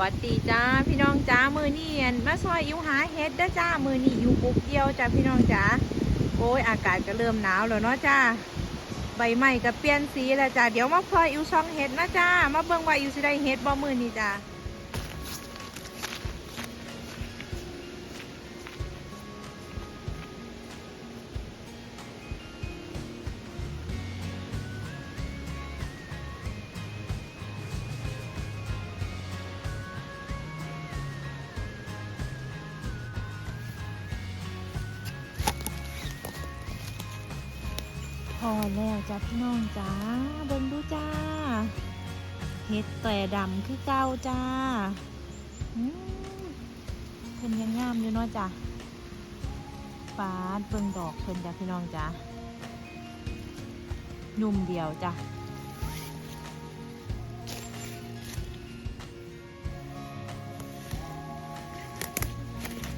วัสดีจ้าพี่น้องจ้ามือนี่อันมาซอยอิวหาเฮ็ดด้จ้ามือนี่อยู่กุ๊กเดียวจ้าพี่น้องจ้าโอ้ยอากาศก็เริ่มหนาวแล้วเนาะจ้าใบไม้ก็เปลี่ยนสีแล้วจ้าเดี๋ยวมาพลอยอิวช่องเฮ็ดนะจ้ามาเบิ่งว่าอิวสิได้เฮ็ดบ่มือนี่จ้า จ้าพี่น้องจ้าเบิ่งดูจ้าเฮ็ดแต่ดำคือเก่าจ้าเพิ่นยังงามอยู่เนาะจ้าฟาดเบิ่งดอกเพิ่นจ้าพี่น้องจ้านุ่มเดียวจ้า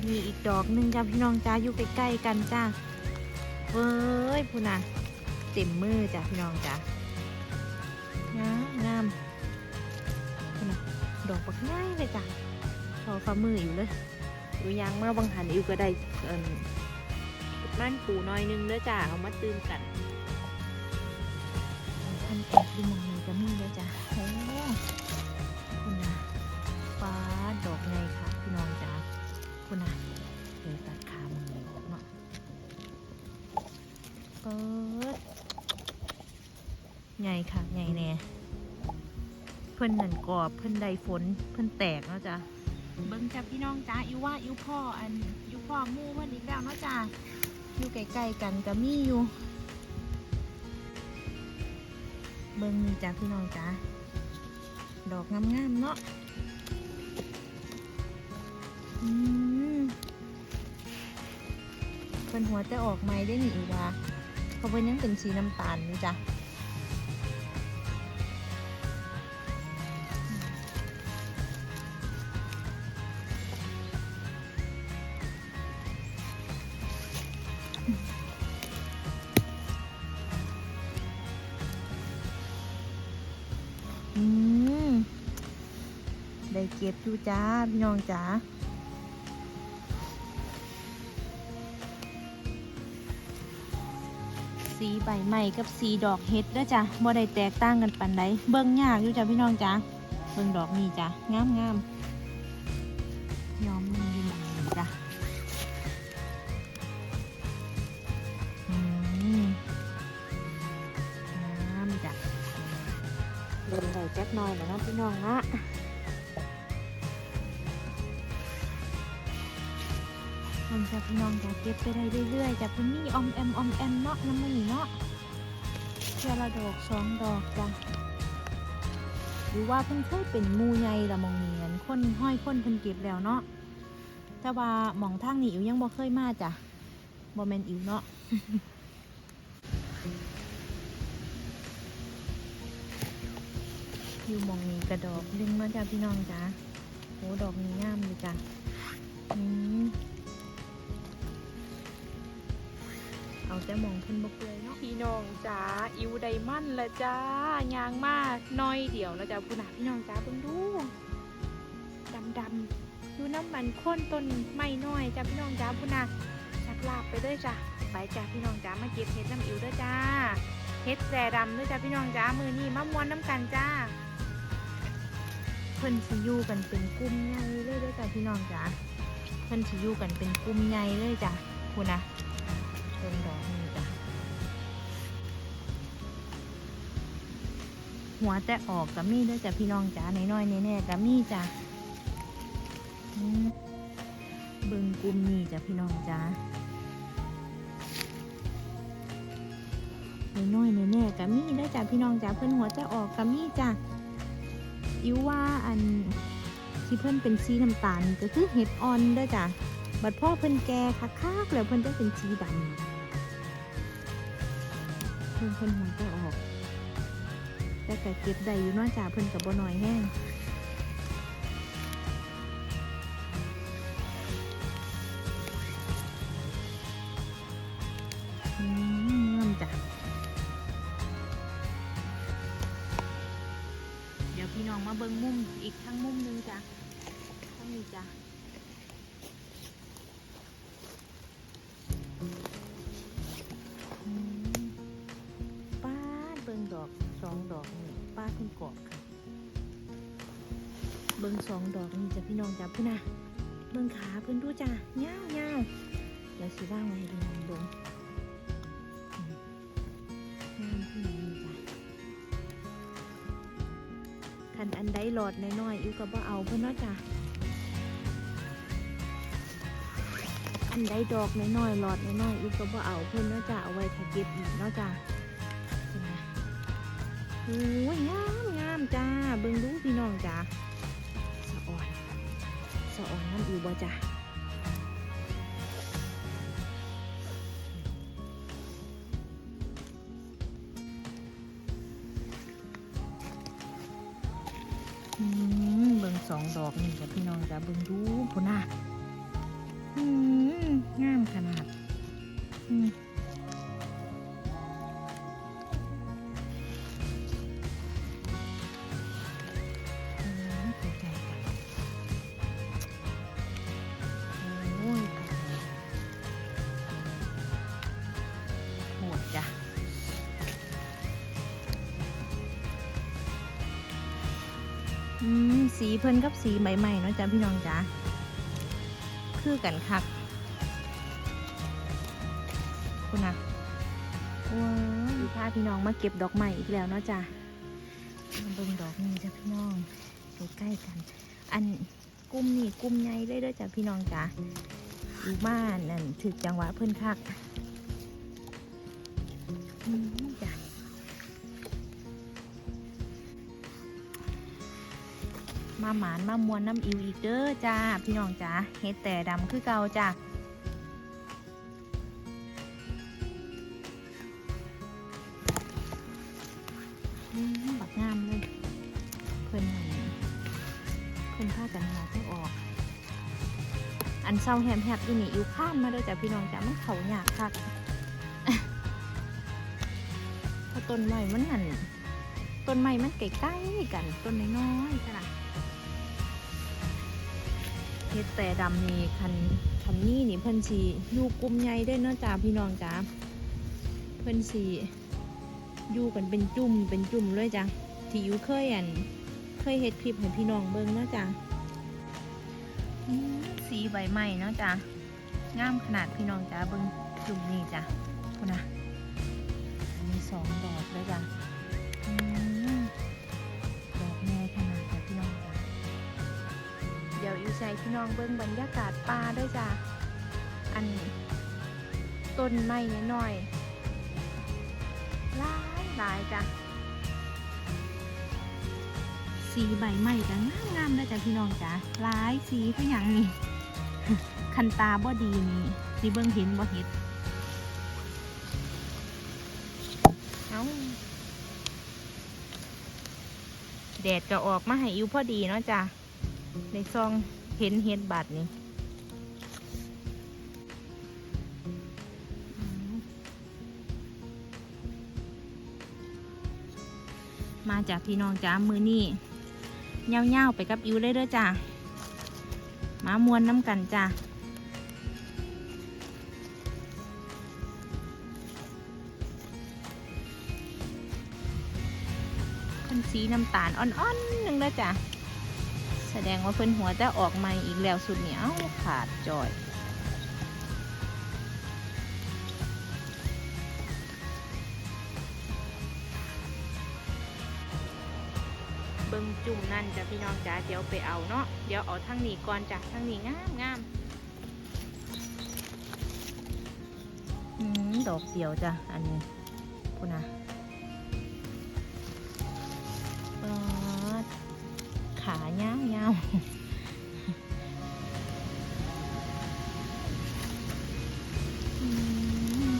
มีอีกดอกหนึ่งจ้าพี่น้องจ้าอยู่ใกล้ๆกันจ้าเว้ยพูน่ะ เต็มมือจ้ะพี่น้องจ้ะงามงามดอกบักง่ายเลยจ้ะพอฝ่ามืออยู่เลยอยู่ยังเมื่อบางหันอิวก็ได้เอิ่มมันปูน้อยหนึงเด้อจ้ะเอามาตื่นกันท่านแอบดูมองนี้ก็มีเด้อจ้ะโอ้พูน่ะฟ้าดอกไงค่ะพี่น้องจ้ะพูน่ะ แน่เพิ่นนั่นกรอบเพิ่นใดฝนเพิ่นแตกแล้วจ้ะเบิ้งจ้ะพี่น้องจ้าอิวว่าอิวพ่ออันอิวพ่อมู่เพิ่นอีกแล้วเนาะจ้ะอยู่ใกล้ๆกันก็มีอยู่ เบิ้งนี่จ้ะพี่น้องจ้าดอกงามๆเนาะอืมเพิ่นหัวจะออกไม้ได้หนิอีกว่าเขาเป็นยังเป็นสีน้ำตาลอยู่จ้ะ อยู่จ้าพี่น้องจ้าสีใบใหม่กับสีดอกเห็ดด้อจ้ะบ่ได้แตกต่างกันปานใดเบิ่งยากอยู่จ้ะพี่น้องจ้ะเบิ่งดอกนี้จ้ะงามงามยอมมันอยู่หมองนี้จ้ะอืมงามจ้ะเบิ่งได้จักหน่อยแล้วเนะพี่น้องนะ จะพี่น้องจะเก็บไปได้เรื่อยๆจ้ะเพิ่นมีออมแอมอมแอมเนาะน้ำมันนี่เนาะเทื่อละดอกสองดอกจ้ะหรือว่าเพิ่นเคยเป็นมูใหญ่ละมองนี้อันคนห้อยคนเพิ่นเก็บแล้วเนาะแต่ว่าหมองทางนี้อิ๋วยังบ่เคยมาจ้ะบ่แมนอิ๋วเนาะอยู่มองนี้กระดอกหนึงมาจ้ะพี่น้องจ้ะโหดอกนี้งามเลยจ้ะอืม เอาแต่มองเพิ่นบ่เปื่อยเนาะพี่น้องจ้าอิวไดมันละจ้ายางมากน้อยเดียวแล้วจ้าพุ่นน่ะพี่น้องจ้าเพิ่งดูดำดำๆอยู่น้ำมันข้นต้นไม้น้อยจ้าพี่น้องจ้าพุ่นน่ะชักลาบไปเด้อจ้าไปจ้าพี่น้องจ้ามาเก็บเห็ดน้ำอิวเด้อจ้าเห็ดแส่ดำเด้อจ้าพี่น้องจ้ามือนี้มะม่วนน้ำกันจ้าเพิ่นสิอยู่กันเป็นกลุ่มใหญ่เลยเด้อจ้าพี่น้องจ้าเพิ่นสิอยู่กันเป็นกลุ่มใหญ่เลยจ้าพุ่นน่ะ หัวแต่ออกกับมีด้วยจ้ะพี่น้องจ๋าน้อยๆแน่ๆกับมีจ้ะเบิ่งกลุ่มนี่จ้ะพี่น้องจ๋าน้อยๆแน่ๆกับมีด้วยจ้ะพี่น้องจ๋าเพิ่นหัวแต่ออกกับมีจ้ะอิวว่าอันที่เพิ่นเป็นสีน้ำตาลก็คือเห็ดออนด้วยจ้ะบัดพ่อเพิ่นแก่คักๆแล้วเพิ่นจะเป็นสีดำเพิ่นเพิ่นหัวแจะออก แต่ก็เก็บได้อยู่นอกจากเพิ่นกับบ่น้อยแห้งอืมงามจ้ะเดี๋ยวพี่น้องมาเบิ่งมุมอีกทั้งมุมนึงจ้ะทางนี่จ้ะ เบิ่งสองดอกนี่จะพี่น้องจ้ะพุ่นน่ะเบิ่งขาเพิ่อนดูจ้ะเงาวเงาวเดี๋ยวสิว่างไว้ให้พี่น้องเบิ่งอืมงามขึ้นมานี่จ้ะคันอันใดหลอดน้อยๆอิวก็บ่เอาเพิ่อนเนาะจ้ะอันใดดอกน้อยๆหลอดน้อยๆอิวก็บ่เอาเพิ่อนเนาะจ้ะเอาไว้ถ้าเก็บอีกเนาะจ้ะเห็นไหมโอ้ยงามงามจ้าเบิ่งดูพี่น้องจ้ะสะอ่อน สะอ่อนน้ำอยู่บ่จ้ะอืมเบิ่งสองดอกนี่จ้ะพี่น้องจ้ะเบิ่งดูพุ่นน่ะ อืมสีเพิ่นกับสีใหม่ๆเนาะจ้ะพี่น้องจ้ะคือกันคักคุณนะว้าวพาพี่น้องมาเก็บดอกใหม่อีกแล้วเนาะจ้ะมาเบิ่งดอกนี้จ้ะพี่น้องใกล้ๆกัน อันกลุ่มนี่กลุ่มใหญ่เลยเด้อจ้ะพี่น้องจ้ะอยู่บ้านนั่นถึกจังหวะเพิ่นคัก มาหมานมามวนน้ำอิวอีกเด้อจ้า พี่น้องจ้าเฮ็ดแต่ดำคือเก่าจ้ะอืมบักงามเลยเพิ่นนั่เพิ่นพากันหาเพิ่งออก อันเศร้าแหมแหบอยู่นี่อิวข้ามมาด้อจ้ะพี่น้องจ้ะมันเขาหยากคักพราะต้นไม้มันนั่นต้นไม้มันใกล้ๆกัน ต้นน้อยๆจ้ะ ฮ็ดแต่ดำนี่คันคันนี้นี่เพิ่นสีอยู่กลุ่มใหญ่ได้เนาะจ้าพี่น้องจ้าเพิ่นสีอยู่กันเป็นจุ่มเป็นจุ่มเลยจ้ะที่อยู่เคยอันเคยเฮ็ดคลิปให้พี่น้องเบิ่งเนาะจ้าสีใบไม้เนาะจ้ะงามขนาดพี่น้องจ้าเบิ้งจุ่มนี่จ้ะคุณนะมีสองดอกเลยจ้ะ ใส่พี่น้องเบิ้งบรรยากาศป่าด้วยจ้ะ อันต้นไม้น้อยหลายหลายจ้ะ สีใบไม้ก็งามงามๆเลยจ้ะพี่น้องจ้ะหลายสีก็อย่างนี้คันตาบ่ดีนี่สิเบิ่งเห็นบ่เห็ดเอาแดดก็ออกมาให้อิวพอดีเนาะจ้ะในซอง เห็นเห็ดบาดนี่มาจากพี่น้องจ้ามือนี่เง่าวๆไปกับอิวเลยเด้อจ้ะมามวนน้ำกันจ้ะเพิ่นสีน้ำตาลอ่อนๆหนึ่งแล้วจ้ะ แสดงว่าเพิ่นหัวจะออกใหม่อีกแล้วสุดเหนียวขาดจอยเบิ่งจุ่มนั่นจ้ะพี่น้องจ้าเดี๋ยวไปเอาเนาะเดี๋ยวเอาทั้งนี้ก่อนจ้ะทั้งนี้งามงามอืมดอกเดียวจ้ะอันนี้พูดนะาวเงาวอืม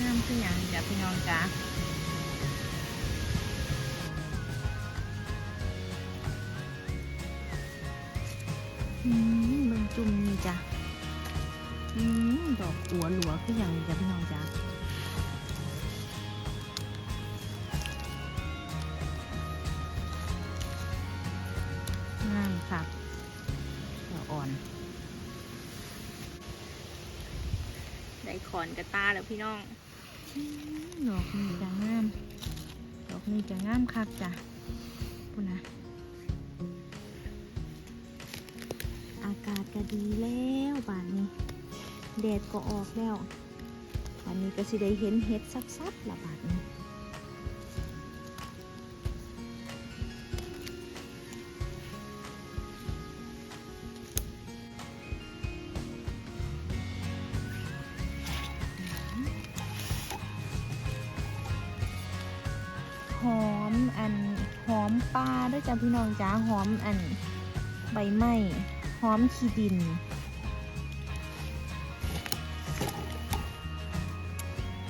งามคืออย่างจ้ะพี่น้องจ้าอืมเบิ่งจุ่มนี่จ้ะอืมดอกหัวหลัวคืออย่างนี้จ้ะพี่น้องจ้ะ กระตาแล้วพี่น้องดอกนี้จะงาม ดอกนี้จะงามคักจ้ะพูดนะอากาศก็ดีแล้วบานนี้แดดก็ออกแล้วบานนี้ก็สิได้เห็นเห็ดซับๆละบานนี้ มปลาด้วยจ้ะพี่น้องจ้าหอมอันใบไม้หอมขี้ดิน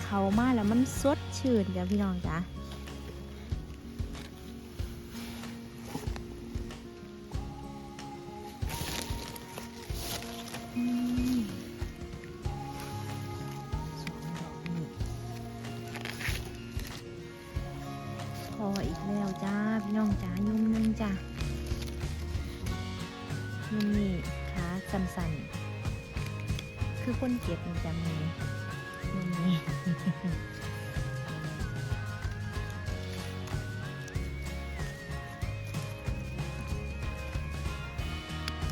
เขามาแล้วมันสดชื่นจ้ะพี่น้องจ้า มนี่ขาสั้นๆ คือคนเก็บมันจะมียุ่มนี่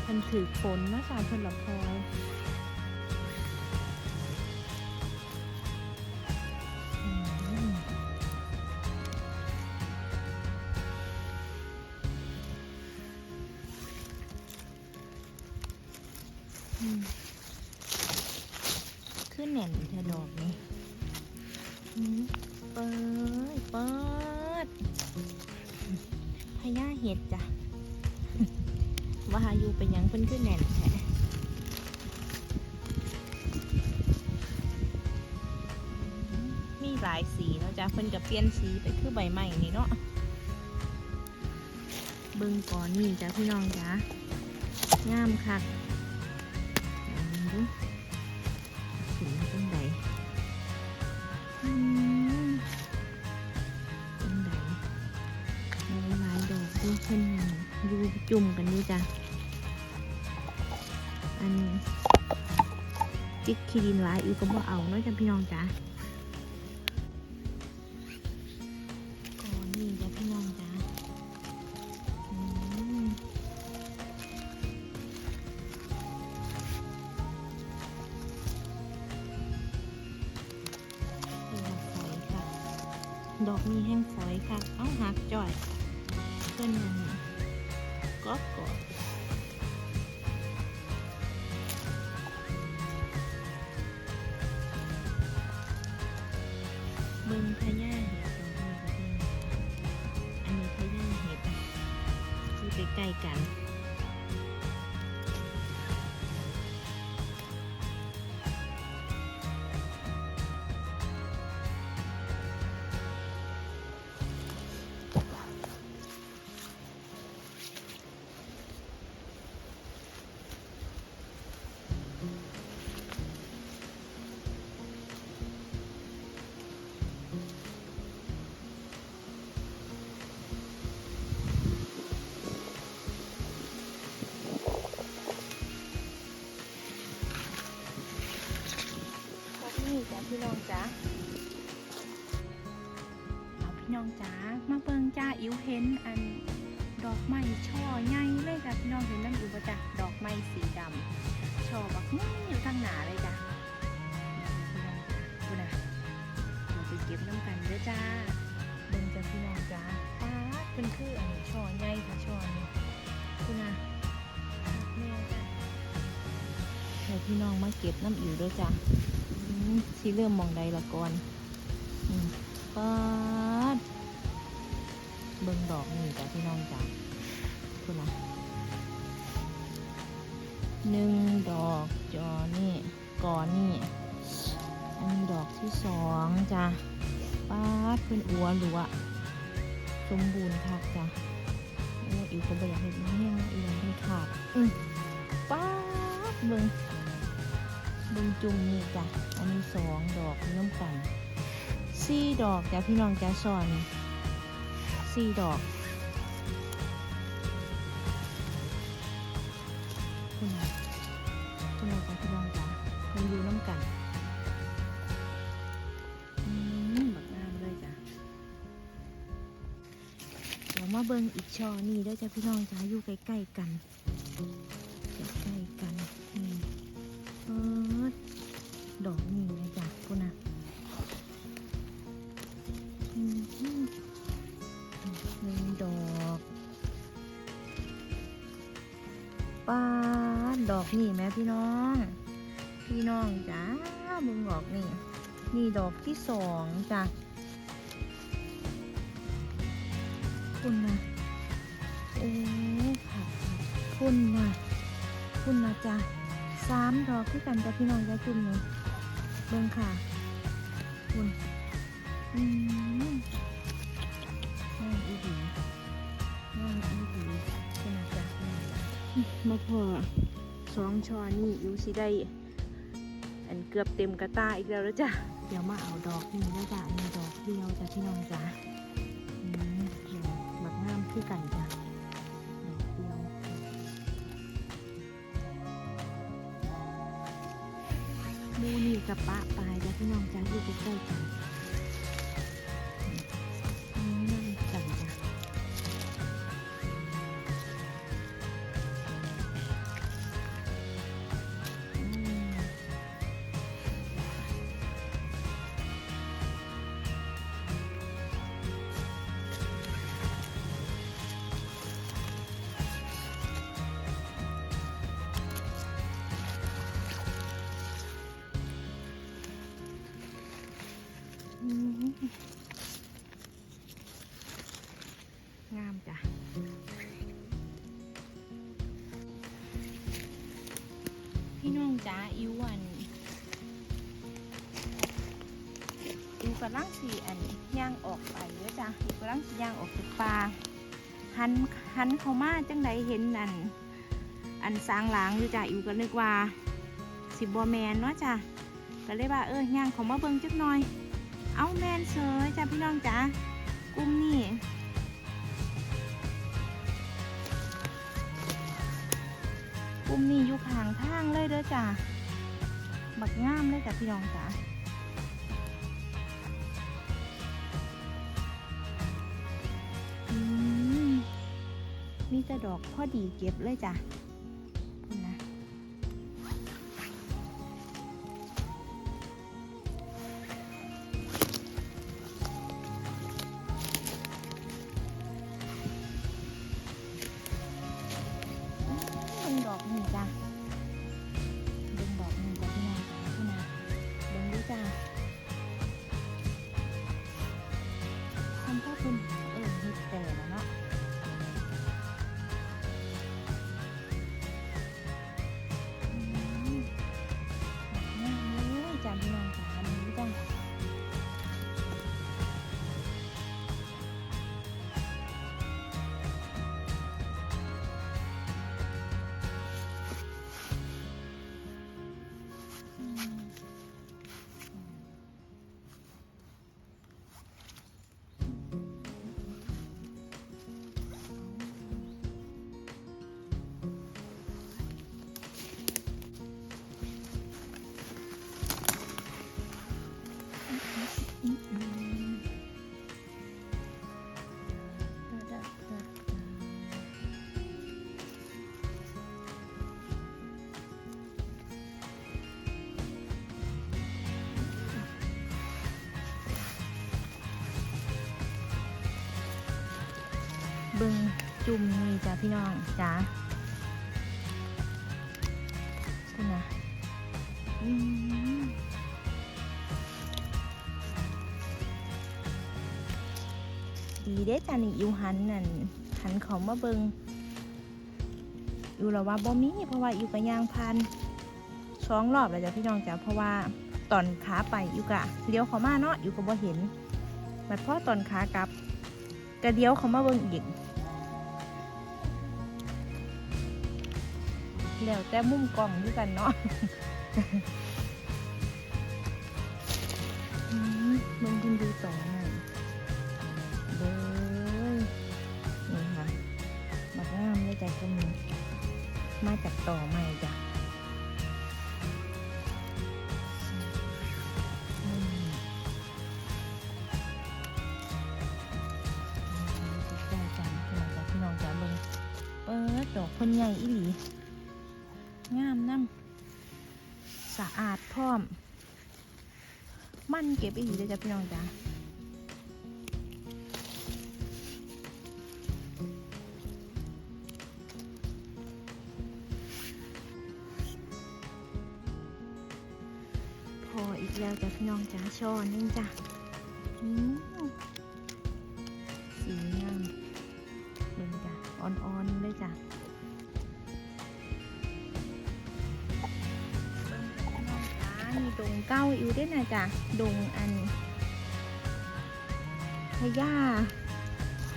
เพิ่นถือฝนนะจ๊ะเพิ่นละพลอย พญาเห็ดจ้ะว่าหาอยู่เป็นยังเพิ่นขึ้นแน่นแท้มีหลายสีเนาะจ้ะเพิ่นจะเปลี่ยนสีไปคือใบใหม่นี่เนาะเบิ่งก่อนนี่จ้ะพี่น้องจ้ะงามคัก จุ่มกันดูจ้ะ อันจิกขี้ดินหลายอีกก็บ่เอาเนาะจ้ะพี่น้องจ้ะก่อนนี่จ้ะพี่น้องจ้ะอือกฝอยค่ะดอกมีแห้งฝอยค่ะ เอาหักจ่อยเพื่อนนั่น ก็ องจ้ามาเบิงจ้าอิ๋วเห็นอันดอกไม้ช่อใหญ่เลยจ้ะพี่น้องเห็นนั่นอยู่ปะจ้ะดอกไม้สีดำช่อบักนี่อยู่ทางหนาเลยจ้ะพี่น้องจ้าดูนะเราไปเก็บน้ำกันเด้อจ้าเบิ่งจ้ะพี่น้องจ้าป้าเป็นคืออันช่อใหญ่ค่ะช่อนี้คุณนะแม่จ้ะให้พี่น้องมาเก็บน้ำอิ๋วด้วยจ้ะอืมสิเริ่มมองใดละก่อนอืมปัดเบิ่งด อกนี่จ้ะพี่น้องจ้ะคุณนะหนึ่งดอกจอนี่ก่อนนี่ อันนี้ดอกที่สองจ้ะป้าดเป็นอัวหรือวะสมบูรณ์คักจ้ะโอ้อิวก็บ่อยากเห็นแห้งอีกอย่างที่ขาดอืมป้าดเบิ่งเบึงจุ่มนี่จ้ะอันนี้สองดอกน้ำกันสี่ดอกจ้ะพี่น้องจ้ะสอน ดอกคุณนะคุณนะของพี่น้องจ้ะมันอยู่น้ำกันบงามเลยจ้ะเดี๋ยวมาเบิ่งอีกช่อนี่ได้จ้ะพี่น้องจ้ะอยู่ใกล้ๆกัน ป้าดอกนี่แม่พี่น้อง พี่น้องจ้าเบิ่งดอกนี่ นี่ดอกที่สองจ้ะคุณนะโอ้ค่ะคุณนะคุณนะจ้ะสามดอกที่กันจ้ะพี่น้องจ้ะจุ่มหนึ่งเบิ่งค่ะ คุณอืม มาพอสองช้อนนี่อยู่สิได้ อันเกือบเต็มกระตาอีกแล้วแล้วจ้ะ เดี๋ยวมาเอาดอกนี้แล้วจ้ะมีดอกเดียวจ้ะพี่น้องจ้ะอืมเดี๋ยวบักงามคือกันจ้ะดอกเดียวมูนี่กับปะปลายจ้ะพี่น้องจ้ะอยู่ใกล้ๆกัน งามจ้ะพี่น้องจ้าอิวันอิวกำลังสีอันย่างออกไปเด้อจ้ะอิวกำลังสีย่างออกจากป่าหันหันเข้ามาจังไดเห็นอัน อันสร้างหลางอยู่จ้ะอิวก็นึกว่าสิบอแมนเนาะจ้ะก็เลยว่าเออย่างเขามาเบิ่งจักหน่อย เอาแมนเฉยจ้ะพี่น้องจ้ะกลุ่มนี่กลุ่มนี่อยู่ข้างทางเลยเด้อจ้ะบักงามเลยจ้ะพี่น้องจ้ะม,มีแต่ดอกพอดีเก็บเลยจ้ะ บึงจุ่มนี่จ้ะพี่น้องจ้าคุณนะอืมดีเด้จ้ะนี่อยู่หันนั่นหันเขามาเบิงอยู่แล้วว่าบ่มีเพราะว่าอยู่กับยางพันสองรอบแล้วจ้ะพี่น้องจ้ะเพราะว่าตอนขาไปอยู่กะเลี้ยวเขามาเนาะอยู่ก็บ่เห็นบัดพอตอนขากลับกระเลี้ยวเขามาเบิงอีก แล้วแต่มุมกล้องด้วยกันเนาะมึงคุณดูต่อหน่อยเบ้ยนี่ค่ะบักงามเลยจ้ะคุณมาจากต่อใหม่จ้ะอืมใกล้ๆกันดอกคนใหญ่อีหลี ก็บอีหลีเลยจ้ะพี่น้องจ้าพออีกแล้วจ้ะพี่น้องจ้าช้อนึงจ้ะ จ้ะดงอันพญา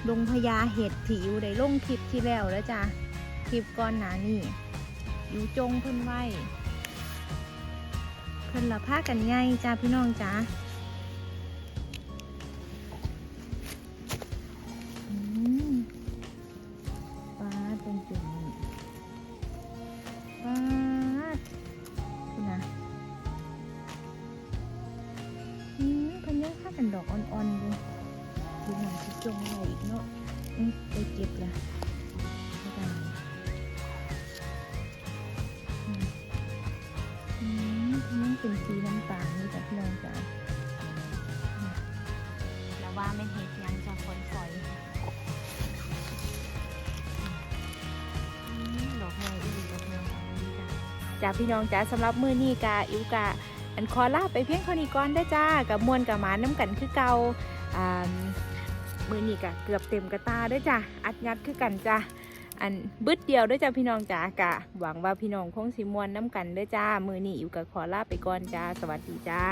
ดงพญาเห็ดผิวได้ลงคลิปที่แล้วแล้วจ้ะคลิปก่อนหนานี่อยู่จงเพิ่นไว้เพิ่นละผ้ากันไงจ้าพี่น้องจ้า จ้าพี่น้องจ้าสำหรับมือนี้กาอิวกาอันคอลาไปเพียงเท่านี้ก่อนได้จ้ากับมวลกับหมาน้ำกันคือเกาอ่ามือนี้กะเกือบเต็มกระตาได้จ้าอัดยัดคือกันจ้าอันบึดเดียวด้วยจ้าพี่น้องจ้ากะหวังว่าพี่น้องคงสิมวนน้ำกันได้จ้า มือนี้อิวกับขอลาไปก่อนจ้า สวัสดีจ้า